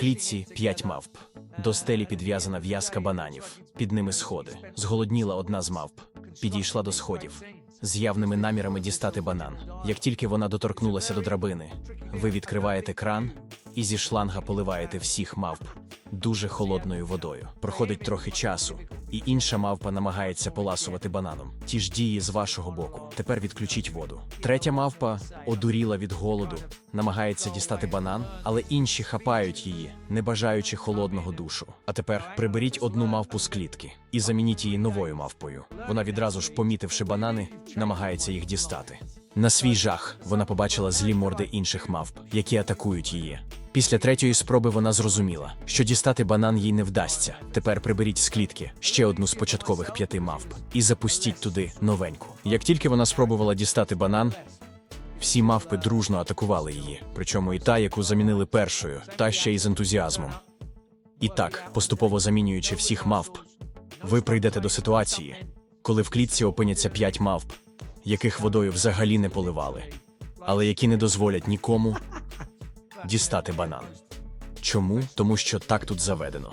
клітці п'ять мавп. До стелі підв'язана в'язка бананів. Під ними сходи. Зголодніла одна з мавп. Підійшла до сходів з явними намірами дістати банан. Як тільки вона доторкнулася до драбини, ви відкриваєте кран і зі шланга поливаєте всіх мавп дуже холодною водою. Проходить трохи часу, і інша мавпа намагається поласувати бананом. Ті ж дії з вашого боку. Тепер відключіть воду. Третя мавпа одуріла від голоду, намагається дістати банан, але інші хапають її, не бажаючи холодного душу. А тепер приберіть одну мавпу з клітки і замініть її новою мавпою. Вона відразу ж, помітивши банани, намагається їх дістати. На свій жах вона побачила злі морди інших мавп, які атакують її. Після третьої спроби вона зрозуміла, що дістати банан їй не вдасться. Тепер приберіть з клітки ще одну з початкових п'яти мавп і запустіть туди новеньку. Як тільки вона спробувала дістати банан, всі мавпи дружно атакували її, причому і та, яку замінили першою, та ще й з ентузіазмом. І так, поступово замінюючи всіх мавп, ви прийдете до ситуації, коли в клітці опиняться п'ять мавп, яких водою взагалі не поливали, але які не дозволять нікому дістати банан. Чому? Тому що так тут заведено.